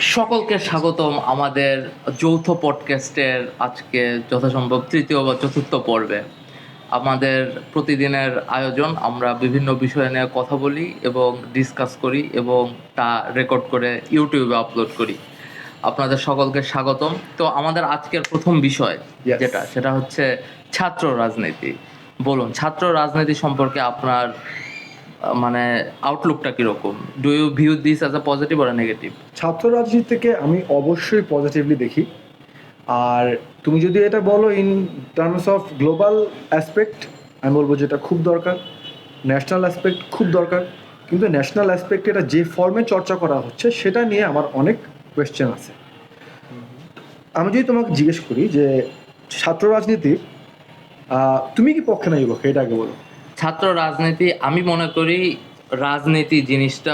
সকলকে স্বাগতম আমাদের যৌথ পডকাস্টের আজকে যথাসম্ভব তৃতীয় বা চতুর্থ পর্বে। আমাদের প্রতিদিনের আয়োজন আমরা বিভিন্ন বিষয় নিয়ে কথা বলি এবং ডিসকাস করি এবং তা রেকর্ড করে ইউটিউবে আপলোড করি। আপনাদের সকলকে স্বাগতম। তো আমাদের আজকের প্রথম বিষয়. যেটা সেটা হচ্ছে ছাত্র রাজনীতি। বলুন ছাত্র রাজনীতি সম্পর্কে আপনার মানে আউটলুকটা কীরকম? Do you view this as a positive or negative ছাত্র রাজনীতি থেকে আমি অবশ্যই পজিটিভলি দেখি। আর তুমি যদি এটা বলো in terms of global aspect আমি বলব যেটা খুব দরকার। ন্যাশনাল অ্যাসপেক্ট খুব দরকার। কিন্তু ন্যাশনাল অ্যাসপেক্ট এটা যে ফর্মে চর্চা করা হচ্ছে, সেটা নিয়ে আমার অনেক কোয়েশ্চেন আছে। আমি যদি তোমাকে জিজ্ঞেস করি যে ছাত্র রাজনীতির তুমি কি পক্ষে না বিপক্ষে? এটা আগে বলো। ছাত্র রাজনীতি আমি মনে করি রাজনীতি জিনিসটা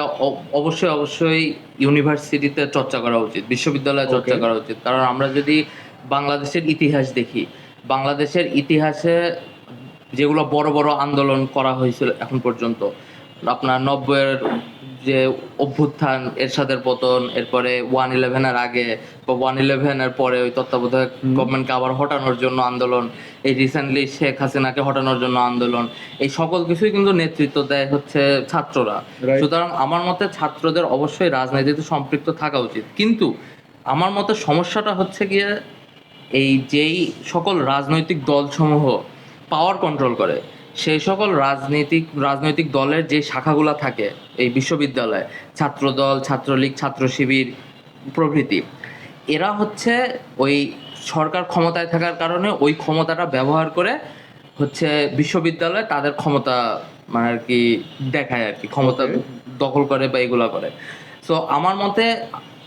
অবশ্যই অবশ্যই ইউনিভার্সিটিতে চর্চা করা উচিত বিশ্ববিদ্যালয়ে চর্চা করা উচিত। কারণ আমরা যদি বাংলাদেশের ইতিহাস দেখি বাংলাদেশের ইতিহাসে যেগুলো বড় বড় আন্দোলন করা হয়েছিল এখন পর্যন্ত আপনার নব্বইয়ের যে অভ্যুত্থান এরশাদের পতন এরপরে ওয়ান ইলেভেনের আগে বা ওয়ান ইলেভেনের পরে ওই তত্ত্বাবধায়ক গভর্নমেন্টকে আবার হটানোর জন্য আন্দোলন এই রিসেন্টলি শেখ হাসিনাকে হটানোর জন্য আন্দোলন এই সকল কিছুই কিন্তু নেতৃত্ব দেয় হচ্ছে ছাত্ররা। সুতরাং আমার মতে ছাত্রদের অবশ্যই রাজনীতিতে সম্পৃক্ত থাকা উচিত। কিন্তু আমার মতে সমস্যাটা হচ্ছে গিয়ে এই যেই সকল রাজনৈতিক দলসমূহ পাওয়ার কন্ট্রোল করে সেই সকল রাজনৈতিক রাজনৈতিক দলের যে শাখাগুলো থাকে এই বিশ্ববিদ্যালয়ে ছাত্রদল ছাত্রলীগ ছাত্র শিবির প্রভৃতি এরা হচ্ছে ওই সরকার ক্ষমতায় থাকার কারণে ওই ক্ষমতাটা ব্যবহার করে হচ্ছে বিশ্ববিদ্যালয়ে তাদের ক্ষমতা মানে আর কি দেখায় আর কি ক্ষমতা দখল করে বা এগুলা করে। সো আমার মতে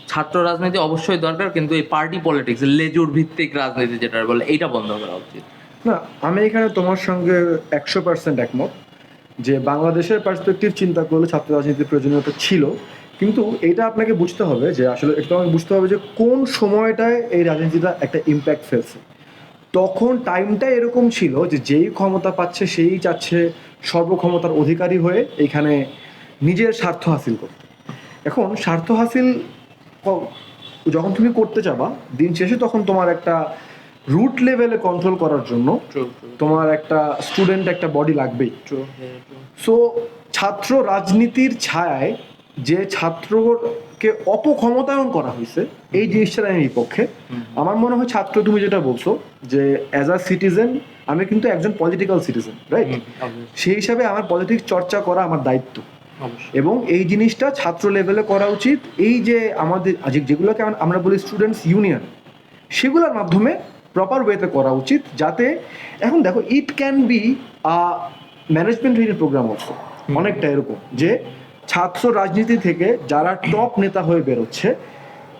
ছাত্র রাজনীতি অবশ্যই দরকার কিন্তু এই পার্টি পলিটিক্স লেজুর ভিত্তিক রাজনীতি যেটা বলে এইটা বন্ধ করা উচিত। না, আমি এখানে তোমার সঙ্গে একশো পার্সেন্ট একমত যে বাংলাদেশের পার্সপেক্টিভ চিন্তা করলে ছাত্র রাজনীতির প্রয়োজনীয়তা ছিল। কিন্তু এটা আপনাকে বুঝতে হবে যে আসলে একটু আমাকে বুঝতে হবে যে কোন সময়টায় এই রাজনীতিটা একটা ইম্প্যাক্ট ফেলছে। তখন টাইমটা এরকম ছিল যে যেই ক্ষমতা পাচ্ছে সেই চাচ্ছে সর্বক্ষমতার অধিকারী হয়ে এখানে নিজের স্বার্থ হাসিল করতে। এখন স্বার্থ হাসিল যখন তুমি করতে যাবা, দিন শেষে তখন তোমার একটা রুট লেভেলে কন্ট্রোল করার জন্য তোমার একটা স্টুডেন্ট একটা বডি লাগবেই। সো ছাত্র রাজনীতির ছায়ায় যে ছাত্রকে অপক্ষমতায়ন করা হয়েছে এই জিনিসটা আমি বিপক্ষে। আমার মনে হয় ছাত্র তুমি যেটা বলছো যে অ্যাজ আ সিটিজেন আমি কিন্তু একজন পলিটিক্যাল সিটিজেন রাইট সেই হিসাবে আমার পলিটিক্স চর্চা করা আমার দায়িত্ব। এবং এই জিনিসটা ছাত্র লেভেলে করা উচিত। এই যে আমাদের যেগুলোকে আমরা বলি স্টুডেন্টস ইউনিয়ন সেগুলোর মাধ্যমে প্রপার ওয়েতে করা উচিত যাতে এখন দেখো it can be a management related program also অনেকটা এরকম যে ছাত্র রাজনীতি থেকে যারা টপ নেতা হয়ে বেরোচ্ছে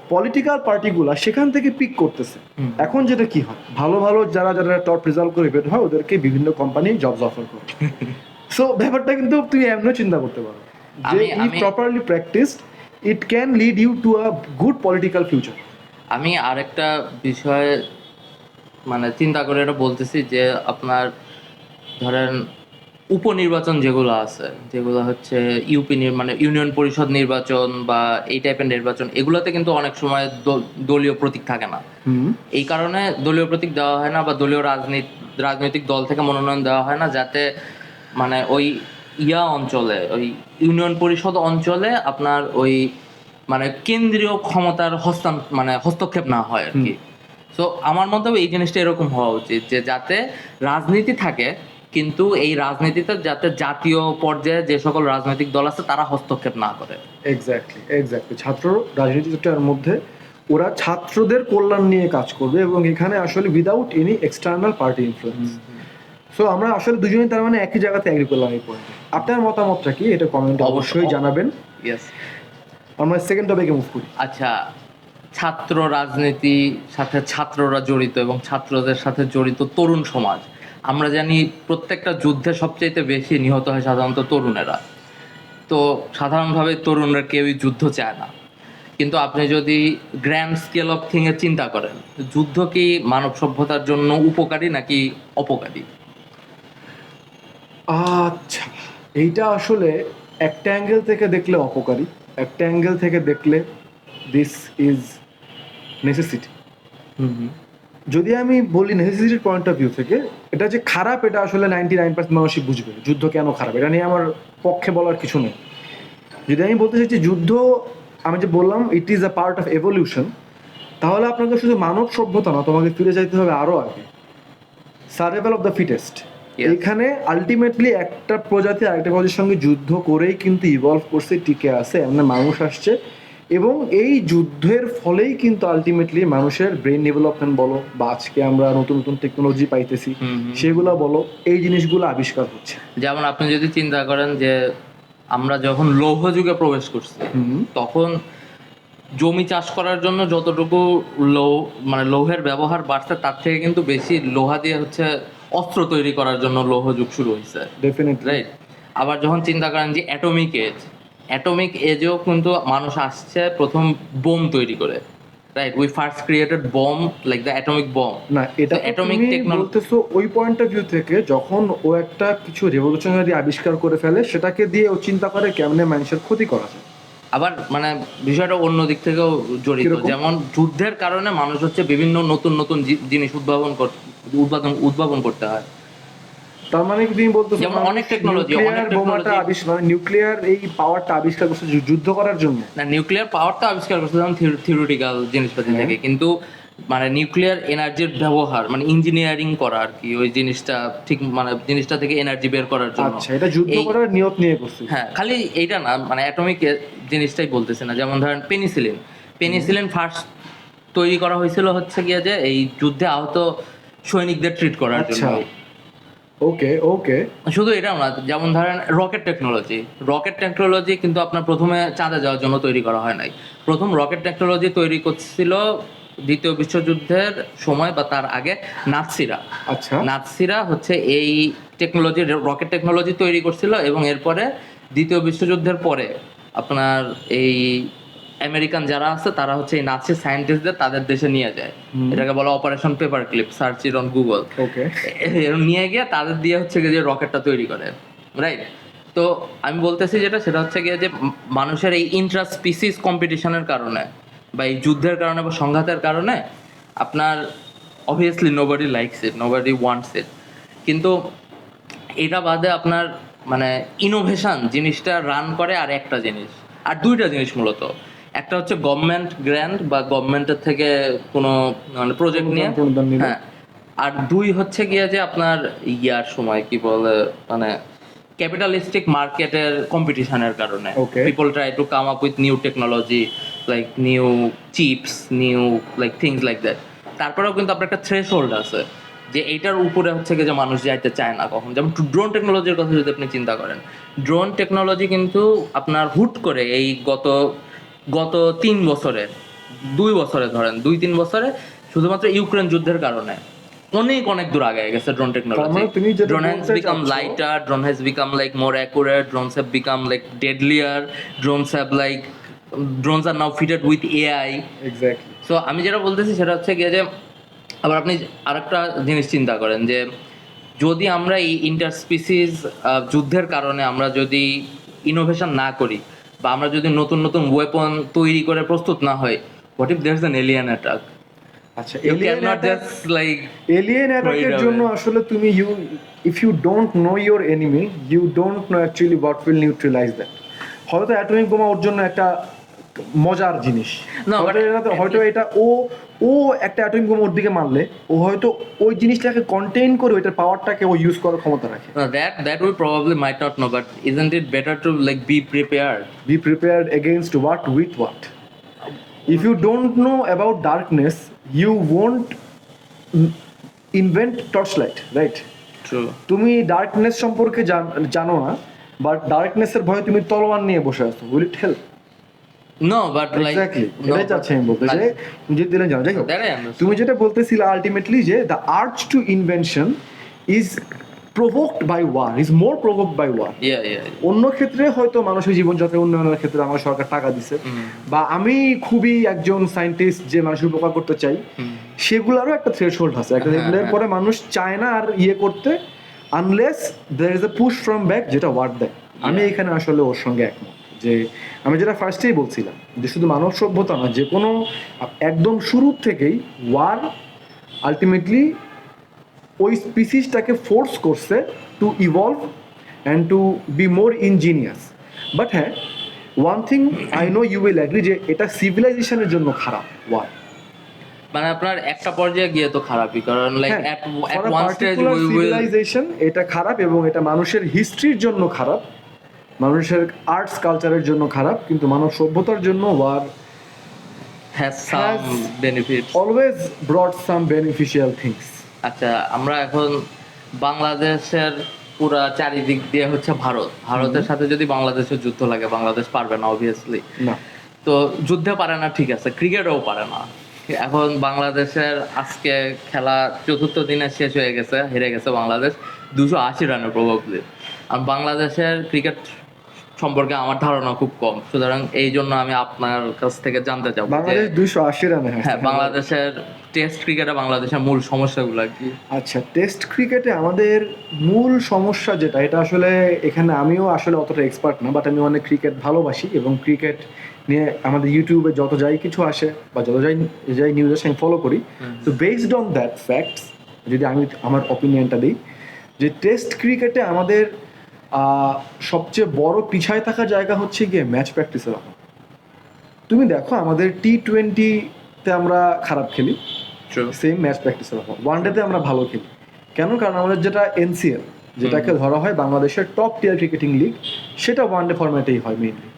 পলিটিক্যাল পার্টিগুলা সেখান থেকে পিক করতেছে। এখন যেটা কি হয়? ভালো ভালো যারা যারা টপ রেজাল্ট করে বের হয় ওদেরকে বিভিন্ন কোম্পানি জবস অফার করে। সো ব্যাপারটা কিন্তু তুমি এমনও চিন্তা করতে পারো যে আমি- properly practice it can lead you to a good political future আমি আরেকটা বিষয় মানে চিন্তা করে এটা বলতেছি যে আপনার ধরেন উপনির্বাচন যেগুলো আছে যেগুলো হচ্ছে ইউপি মানে ইউনিয়ন পরিষদ নির্বাচন বা এই টাইপের নির্বাচন এগুলোতে কিন্তু অনেক সময় দলীয় প্রতীক থাকে না। এই কারণে দলীয় প্রতীক দেওয়া হয় না বা দলীয় রাজনীতি রাজনৈতিক দল থেকে মনোনয়ন দেওয়া হয় না যাতে মানে ওই ইয়া অঞ্চলে ওই ইউনিয়ন পরিষদ অঞ্চলে আপনার ওই মানে কেন্দ্রীয় ক্ষমতার হস্তান মানে হস্তক্ষেপ না হয় আর কি। সো আমার মতে এই জিনিসটা এরকম হওয়া উচিত যে যাতে রাজনীতি থাকে কিন্তু এই রাজনীতিতে যাতে জাতীয় পর্যায়ে যে সকল রাজনৈতিক দল আছে তারা হস্তক্ষেপ না করে। এক্স্যাক্টলি এক্স্যাক্টলি ছাত্র রাজনীতিটার মধ্যে ওরা ছাত্রদের কল্যাণ নিয়ে কাজ করবে এবং এখানে আসলে without any external party influence so আমরা আসলে দুজনেই তার মানে একই জায়গাতে এগ্রি করলাম এই পয়েন্টে আপনার মতামতটা কি? এটা কমেন্ট অবশ্যই। অবশ্যই জানাবেন। ইয়েস আমরা সেকেন্ড টপিকে মুভ করি। আচ্ছা ছাত্র রাজনীতি সাথে ছাত্ররা জড়িত এবং ছাত্রদের সাথে জড়িত তরুণ সমাজ। আমরা জানি প্রত্যেকটা যুদ্ধে সবচাইতে বেশি নিহত হয় সাধারণত তরুণেরা। তো সাধারণভাবে তরুণরা কেউই যুদ্ধ চায় না। কিন্তু আপনি যদি গ্র্যান্ড স্কেল অফ থিংয়ে চিন্তা করেন, যুদ্ধ কি মানব সভ্যতার জন্য উপকারী নাকি অপকারী? আচ্ছা এইটা আসলে একটা অ্যাঙ্গেল থেকে দেখলে অপকারী, একটা অ্যাঙ্গেল থেকে দেখলে দিস ইজ নেসেসিটি যদি আমি বলি নেসেসিটির পয়েন্ট অফ ভিউ থেকে এটা যে খারাপ এটা আসলে নাইনটি নাইন পার্সেন্ট মানুষই বুঝবে যুদ্ধ কেন খারাপ? এটা নিয়ে আমার পক্ষে বলার কিছু নেই। যদি আমি বলতে চাইছি যুদ্ধ আমি যে বললাম it is a part of evolution তাহলে আপনাকে শুধু মানব সভ্যতা না তোমাকে ফিরে যাইতে হবে আরও আগে। Survival of the fittest. এখানে আলটিমেটলি একটা প্রজাতি আরেকটা প্রজাতির সঙ্গে যুদ্ধ করেই কিন্তু ইভলভ করছে টিকে আছে এমন মানুষ আসছে এবং এই যুদ্ধের ফলেই কিন্তু আলটিমেটলি মানুষের ব্রেন ডেভেলপমেন্ট বলো বা আজকে আমরা নতুন নতুন টেকনোলজি পাইতেছি সেগুলো বলো এই জিনিসগুলো আবিষ্কার হচ্ছে। যেমন আপনি যদি চিন্তা করেন যে আমরা যখন লৌহ যুগে প্রবেশ করছি তখন জমি চাষ করার জন্য যতটুকু লৌ মানে লৌহের ব্যবহার বাড়ছে তার থেকে কিন্তু বেশি লোহা দিয়ে হচ্ছে অস্ত্র তৈরি করার জন্য লৌহ যুগ শুরু হয়েছে। ডেফিনেটলি রাইট আবার যখন চিন্তা করেন যে অ্যাটমিক এজ অ্যাটমিক এজেও কিন্তু মানুষ আসছে প্রথম বোম তৈরি করে right we first created bomb like the atomic bomb না এটা atomic বলতেছো ওই পয়েন্ট অফ ভিউ থেকে যখন ও একটা কিছু রেভলিউশনারি আবিষ্কার করে ফেলে সেটাকে দিয়ে ও চিন্তা করে কেমনে মানুষের ক্ষতি করা যায়। আবার মানে বিষয়টা অন্য দিক থেকেও জড়িত যেমন যুদ্ধের কারণে মানুষ হচ্ছে বিভিন্ন নতুন নতুন জিনিস উদ্ভাবন উদ্ভাবন উদ্ভাবন করতে হয়। তার মানে কি তুমি বলতেছো যেমন অনেক technology, অনেক বোমাটা আবিষ্কার মানে নিউক্লিয়ার এই পাওয়ারটা আবিষ্কার করছে যুদ্ধ করার জন্য। না নিউক্লিয়ার পাওয়ারটা আবিষ্কার করছে যেমন থিওরিটিক্যাল জিনিসপাতি হ্যাঁ। থেকে। কিন্তু মানে নিউক্লিয়ার এনার্জির ব্যবহার মানে ইঞ্জিনিয়ারিং করা আর কি ওই জিনিসটা ঠিক মানে জিনিসটা থেকে এনার্জি বের করার জন্য। আচ্ছা এটা যুদ্ধ করার নিয়ত নিয়ে করছে। হ্যাঁ খালি এইটা না মানে অ্যাটমিক জিনিসটাই বলতেছে না। যেমন ধরেন পেনিসিলিন পেনিসিলিন ফার্স্ট তৈরি করা হয়েছিল হচ্ছে গিয়ে যে এই যুদ্ধে আহত সৈনিকদের ট্রিট করার জন্য। আচ্ছা। ওকে ওকে শুধু এটাও না যেমন ধরেন রকেট টেকনোলজি রকেট টেকনোলজি কিন্তু আপনার প্রথমে চাঁদে যাওয়ার জন্য তৈরি করা হয় নাই। প্রথম রকেট টেকনোলজি তৈরি করছিল দ্বিতীয় বিশ্বযুদ্ধের সময় বা তার আগে নাৎসিরা। আচ্ছা। নাৎসিরা হচ্ছে এই টেকনোলজি রকেট টেকনোলজি তৈরি করছিল এবং এরপরে দ্বিতীয় বিশ্বযুদ্ধের পরে আপনার এই আমেরিকান যারা আছে তারা হচ্ছে এই নাৎসি সায়েন্টিস্টদের তাদের দেশে নিয়ে যায়। এটাকে বলা operation paper clip search it on Google okay নিয়ে গিয়ে তাদের দিয়ে হচ্ছে গিয়ে যে রকেটটা তৈরি করে রাইট তো আমি বলতেছি যেটা সেটা হচ্ছে গিয়ে যে মানুষের এই ইন্ট্রা স্পিসিস কম্পিটিশনের কারণে বা এই যুদ্ধের কারণে বা সংঘাতের কারণে আপনার obviously nobody likes it nobody wants it কিন্তু এটা বাদে আপনার মানে ইনোভেশন জিনিসটা রান করে আর একটা জিনিস আর দুইটা জিনিস মূলত। একটা হচ্ছে গভর্নমেন্ট গ্র্যান্ট বা গভর্নমেন্টের থেকে কোনো মানে প্রজেক্ট নিয়ে। হ্যাঁ আর দুই হচ্ছে গিয়ে যে আপনার ইয়ার সময় কি বলে মানে ক্যাপিটালিস্টিক মার্কেটের কম্পিটিশনের কারণে। People try to come up with new technology like new chips new like things like that তারপরেও কিন্তু আপনার একটা থ্রেশ আছে যে এইটার উপরে হচ্ছে গিয়ে যে মানুষ যাইতে চায় না কখন। যেমন ড্রোন টেকনোলজির কথা যদি আপনি চিন্তা করেন ড্রোন টেকনোলজি কিন্তু আপনার হুট করে এই গত গত তিন বছরে দুই বছরে ধরেন দুই তিন বছরে শুধুমাত্র ইউক্রেন যুদ্ধের কারণে। অনেক অনেক দূর আগে গেছে ড্রোন টেকনোলজি become চাচ্ছ- lighter drone has become like more accurate drones have become like deadlier drones have like drones are now fitted with ai exactly so আমি যেটা বলতেছি সেটা হচ্ছে গিয়ে যে আবার আপনি আরেকটা জিনিস চিন্তা করেন যে যদি আমরা এই ইন্টারস্পিসিস যুদ্ধের কারণে আমরা যদি ইনোভেশন না করি বা আমরা যদি নতুন নতুন ওয়েপন তৈরি করে প্রস্তুত না হই what if there an alien attack আচ্ছা ইউ অ্যাটাক লাইক এলিয়ান অ্যাটাকের। জন্য আসলে তুমি you if you don't know your enemy you don't know actually what will neutralize that হয়তো অ্যাটমিক বোমা ওর জন্য একটা মজার জিনিস। হয়তো এটা ও ও একটা অ্যাটম বোম ওর দিকে মারলে ও হয়তো ওই জিনিসটাকে কন্টেইন করে ওইটার পাওয়ারটাকে ও ইউজ করার ক্ষমতা রাখে। That that will probably might not know but isn't it better to like be prepared be prepared against what with what if you don't know about darkness you won't invent torch light right তুমি darkness সম্পর্কে জানো না but ডার্কনেসের ভয়ে তুমি তলোয়ার নিয়ে বসে আছো will it help Like exactly এটাই চাচ্ছি আমি বলতে যে like, তুমি যদি দিলে জানো যাই হোক. তুমি যেটা বলতেছিলে আলটিমেটলি যে the urge to invention is provoked by war is more provoked by war. অন্য ক্ষেত্রে হয়তো মানুষের জীবনযাত্রার উন্নয়নের ক্ষেত্রে আমার সরকার টাকা দিছে. বা আমি খুবই একজন সায়েন্টিস্ট যে মানুষের উপকার করতে চাই. সেগুলোরও একটা থ্রেশ হোল্ড আছে একটা হ্যাঁ, লেভেলের হ্যাঁ। পরে মানুষ চায় না আর ইয়ে করতে unless there is a push from back যেটা ওয়ার্ড দেয় আমি এখানে আসলে ওর সঙ্গে একমত যে আমি যেটা ফার্স্টেই বলছিলাম যে শুধু মানব সভ্যতা না যে কোনো একদম শুরুর থেকেই ওয়ার আলটিমেটলি ওই স্পিসিসটাকে ফোর্স করছে to evolve and to be more ingenious but হ্যাঁ one thing I know you will agree যে এটা সিভিলাইজেশনের জন্য খারাপ ওয়ার মানে আপনার একটা পর্যায়ে গিয়ে তো খারাপই কারণ like at one stage civilization এটা খারাপ এবং এটা মানুষের হিস্ট্রির জন্য খারাপ মানুষের আর্টস কালচারের জন্য খারাপ কিন্তু মানব সভ্যতার জন্য war has some benefit always brought some beneficial things আচ্ছা আমরা এখন বাংলাদেশের পুরা চারিদিক দিয়ে হচ্ছে ভারত। ভারতের সাথে যদি বাংলাদেশের যুদ্ধ লাগে বাংলাদেশ পারবে না অবভিয়াসলি তো যুদ্ধে পারে না ঠিক আছে ক্রিকেটেও পারে না। এখন বাংলাদেশের আজকে খেলা চতুর্থ দিনে শেষ হয়ে গেছে হেরে গেছে বাংলাদেশ। দুশো আশি রানের প্রভাবলি আর বাংলাদেশের ক্রিকেট সম্পর্কে আমার ধারণা খুব কম। সুতরাং এই জন্য আমি আপনার কাছ থেকে জানতে চাবো বাংলাদেশ দুইশো আশি রানে হ্যাঁ বাংলাদেশের টেস্ট ক্রিকেটে বাংলাদেশের মূল সমস্যাগুলো কি। আচ্ছা টেস্ট ক্রিকেটে আমাদের মূল সমস্যা যেটা এটা আসলে এখানে আমিও আসলে অতটা এক্সপার্ট না বাট আমি অনেক ক্রিকেট ভালোবাসি এবং ক্রিকেট নিয়ে আমাদের ইউটিউবে যত যাই কিছু আসে বা যত যাই যাই নিউজ আসে আমি ফলো করি। তো বেসড অন দ্যাট ফ্যাক্টস যদি আমি আমার অপিনিয়নটা দিই যে টেস্ট ক্রিকেটে আমাদের সবচেয়ে বড় পিছায় থাকা জায়গা হচ্ছে গিয়ে ম্যাচ প্র্যাকটিসের অভাব তুমি দেখো আমাদের টি টোয়েন্টিতে আমরা খারাপ খেলি। সেম ম্যাচ প্র্যাকটিসের অভাব ওয়ান ডেতে আমরা ভালো খেলি। কেন? কারণ আমাদের যেটা এনসিএল যেটাকে ধরা হয় বাংলাদেশের টপ টিয়ার ক্রিকেটিং লিগ সেটা ওয়ান ডে ফরম্যাটেই হয় মেইনলি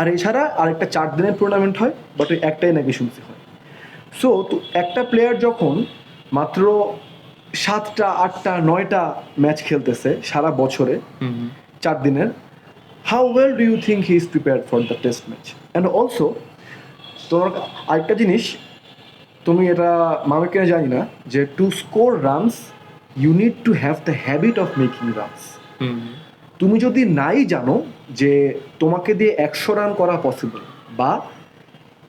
আর এছাড়া আরেকটা চার দিনের টুর্নামেন্ট হয় বাট ওই একটাই নাকি শুনতে হয়। সো তো একটা প্লেয়ার যখন মাত্র সাতটা আটটা নয়টা ম্যাচ খেলতেছে সারা বছরে চার দিনের। How well do you think he is prepare for the test match and also তোমার আরেকটা জিনিস তুমি এটা মামে কেন জানি না যে to score runs you need to have the habit of making runs তুমি যদি নাই জানো যে তোমাকে দিয়ে একশো রান করা পসিবল বা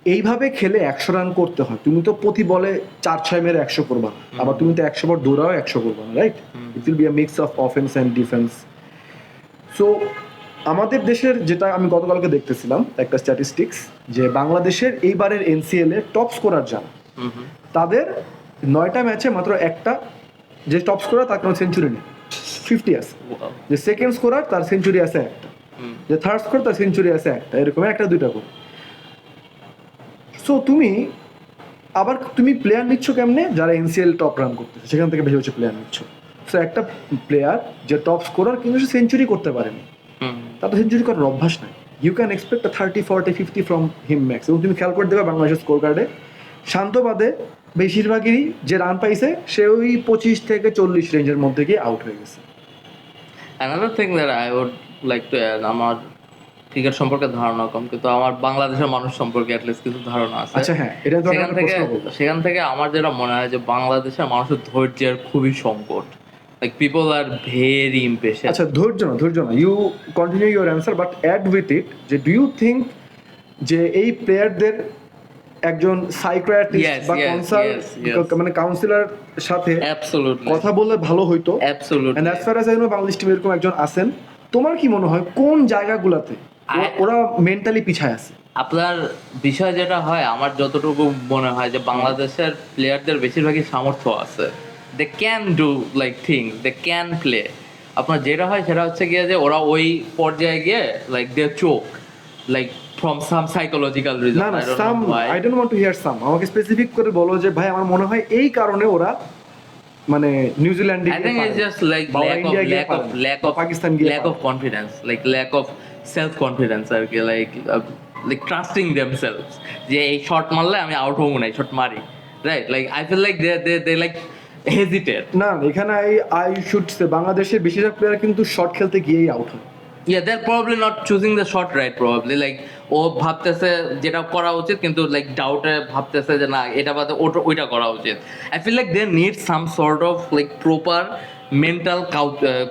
এইভাবে খেলে একশো রান করতে হয়। তুমি তো প্রতি বলে চার ছয় মেরে একশো করবা আবার তুমি তো একশো বার দৌড়াও একশো করবা না right it will be a mix of offence and defence so আমাদের দেশের যেটা আমি গতকালকে দেখতেছিলাম একটা স্ট্যাটিস্টিক্স যে বাংলাদেশের এইবারের এনসিএল এ টপ স্কোরার যারা তাদের নয়টা ম্যাচে মাত্র একটা যে টপ স্কোরার তার কোনো সেঞ্চুরি নেই। ফিফটি আছে। যে সেকেন্ড স্কোরার তার সেঞ্চুরি আছে একটা। যে থার্ড স্কোর তার সেঞ্চুরি আছে একটা। এরকম একটা দুইটা করে। সো তুমি আবার তুমি প্লেয়ার নিচ্ছ কেমনে? যারা এনসিএল টপ রান করতেছে সেখান থেকে বেশি হচ্ছে প্লেয়ার নিচ্ছ। সো একটা প্লেয়ার যে টপ স্কোরার কিন্তু সে সেঞ্চুরি করতে পারেনি। তার তো সেঞ্চুরি করার অভ্যাস নাই। You can expect thirty forty fifty from him max এবং তুমি খেয়াল করে দেবে বাংলাদেশের স্কোর কার্ডে শান্তবাদে বেশিরভাগই যে রান পাইছে সে ওই পঁচিশ থেকে চল্লিশ রেঞ্জের মধ্যে গিয়ে আউট হয়ে গেছে। আমার ক্রিকেট সম্পর্কে ধারণা কম কিন্তু আমার বাংলাদেশের মানুষ সম্পর্কে অ্যাটলিস্ট কিছু ধারণা আছে। আচ্ছা হ্যাঁ এটা সেখান থেকে সেখান থেকে আমার যেটা মনে হয় যে বাংলাদেশের মানুষের ধৈর্যের খুবই সংকট। Like people are very impatient আচ্ছা ধৈর্য না ধৈর্য না। You continue your answer but add with it যে ডু ইউ থিঙ্ক যে এই প্লেয়ারদের একজন সাইক্রাটিস্ট বা yes, কনসাল yes, yes. মানে কাউন্সিলর সাথে কথা বললে ভালো হইতো। Absolutely and as far as I know Bangladesh টিমে এরকম একজন আছেন। তোমার কি মনে হয় কোন জায়গাগুলোতে ওরা- মেন্টালি পিছায় আছে। আপনার বিষয় যেটা হয় আমার যতটুকু মনে হয় যে বাংলাদেশের প্লেয়ারদের বেশিরভাগই সামর্থ্য আছে। They can do like thing they can play আপনার যেটা হয় সেটা হচ্ছে গিয়ে যে ওরা ওই পর্যায়ে গিয়ে লাইক দে চোখ like from some psychological reason না না some I don't want to hear some আমাকে স্পেসিফিক করে বলো যে ভাই আমার মনে হয় এই কারণে ওরা মানে নিউজিল্যান্ডে lack of ইন্ডিয়া গিয়ে lack of পারে। না। lack বা of পাকিস্তান গিয়ে lack পারে। of confidence, like lack confidence আর কি like like trusting trusting themselves. যে এই শট মারলে আমি আউট হব না এই শট মারি right like I feel like they they they like hesitate না এখানে আই আই শুড সে বাংলাদেশের বেশিরভাগ প্লেয়ার কিন্তু শর্ট খেলতে গিয়েই আউট হয়। Yeah they are probably not choosing the shot right probably like ও ভাবতেছে যেটা করা উচিত কিন্তু লাইক ডাউটে ভাবতেছে যে না এটা বাদে ওটা ওইটা করা উচিত। I feel like they need some sort of like proper mental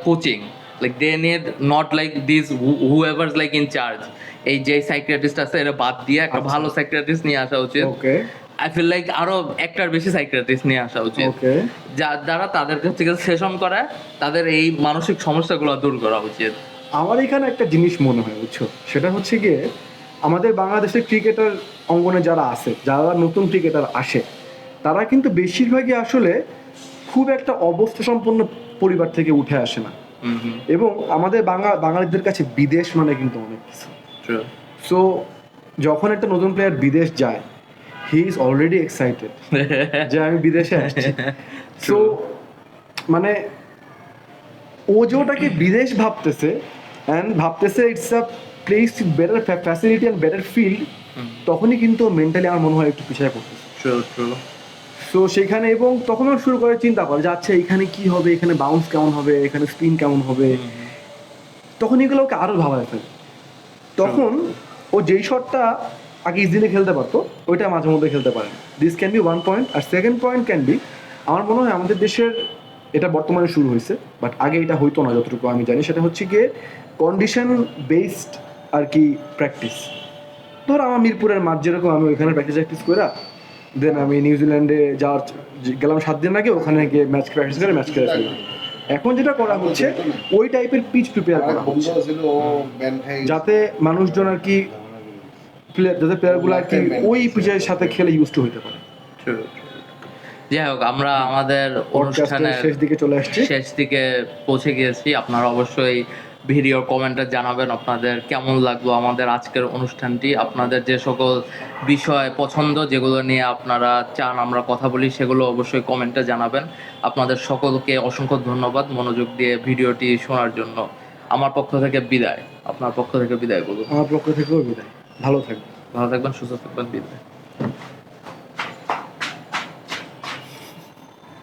coaching like they need not like this whoever like in charge এই যে সাইকিয়াট্রিস্ট আছে এটা বাদ দিয়ে একটা আচ্ছা। ভালো সাইকিয়াট্রিস্ট নিয়ে আসা উচিত। ওকে আই ফিল লাইক আরও একটার বেশি সাইকিয়াট্রিস্ট নিয়ে আসা উচিত। ওকে যা দ্বারা তাদের কাছ থেকে সেশন করায় তাদের এই মানসিক সমস্যাগুলো দূর করা উচিত। আমার এখানে একটা জিনিস মনে হয় বুঝছ? সেটা হচ্ছে গিয়ে আমাদের বাংলাদেশের ক্রিকেটার অঙ্গনে যারা আছে যারা নতুন ক্রিকেটার আসে তারা কিন্তু বেশিরভাগই আসলে খুব একটা অবস্থা সম্পন্ন পরিবার থেকে উঠে আসে না। এবং আমাদের বাঙা বাঙালিদের কাছে বিদেশ মানে কিন্তু অনেক কিছু। সো যখন একটা নতুন প্লেয়ার বিদেশ যায় হি ইজ অলরেডি এক্সাইটেড যে আমি বিদেশে আসছি। সো মানে ও যে ওটাকে বিদেশ ভাবতেছে অ্যান্ড ভাবতেছে it's a place better facility and better field তখনই কিন্তু মেন্টালি আমার মনে হয় একটু পিছিয়ে পড়তেছে. সো সেখানে এবং তখন ও শুরু করে চিন্তা করে যে আচ্ছা এখানে কি হবে? এখানে বাউন্স কেমন হবে? এখানে স্পিন কেমন হবে। তখন এগুলো ওকে আরও ভাবায় ফেলে। তখন ও যেই শটটা আগে ইজিলি খেলতে পারতো ওইটা মাঝে মধ্যে খেলতে পারে। This can be one point R second point can be আমার মনে হয় আমাদের দেশের এটা বর্তমানে শুরু হয়েছে বাট আগে এটা হইতো না যতটুকু আমি জানি। সেটা হচ্ছে গিয়ে কন্ডিশন বেসড আর কি প্র্যাকটিস ধর আমার মিরপুরের মাঠ যেরকম আমি ওইখানে প্র্যাকটিস প্র্যাকটিস করে দেন আমি নিউজিল্যান্ডে যাওয়ার গেলাম সাত দিন আগে ওখানে গিয়ে ম্যাচ প্র্যাকটিস করে ম্যাচ খেলে ফেললাম এখন যেটা করা হচ্ছে ওই টাইপের পিচ প্রিপেয়ার করা হচ্ছে। যাতে মানুষজন আর কি প্লেয়ার যাতে প্লেয়ারগুলো আর কি ওই পিচের সাথে খেলে ইউজ টু হইতে পারে. যাই হোক আমরা আমাদের অনুষ্ঠানের শেষ দিকে চলে আসছি। শেষ দিকে পৌঁছে গিয়েছি। আপনারা অবশ্যই ভিডিও কমেন্টে জানাবেন আপনাদের কেমন লাগল আমাদের আজকের অনুষ্ঠানটি আপনাদের যে সকল বিষয় পছন্দ যেগুলো নিয়ে আপনারা চান আমরা কথা বলি সেগুলো অবশ্যই কমেন্টে জানাবেন। আপনাদের সকলকে অসংখ্য ধন্যবাদ মনোযোগ দিয়ে ভিডিওটি শোনার জন্য। আমার পক্ষ থেকে বিদায়। আপনার পক্ষ থেকে বিদায় বলুন। আমার পক্ষ থেকেও বিদায়। ভালো থাকবেন। ভালো থাকবেন সুস্থ থাকবেন বিদায়।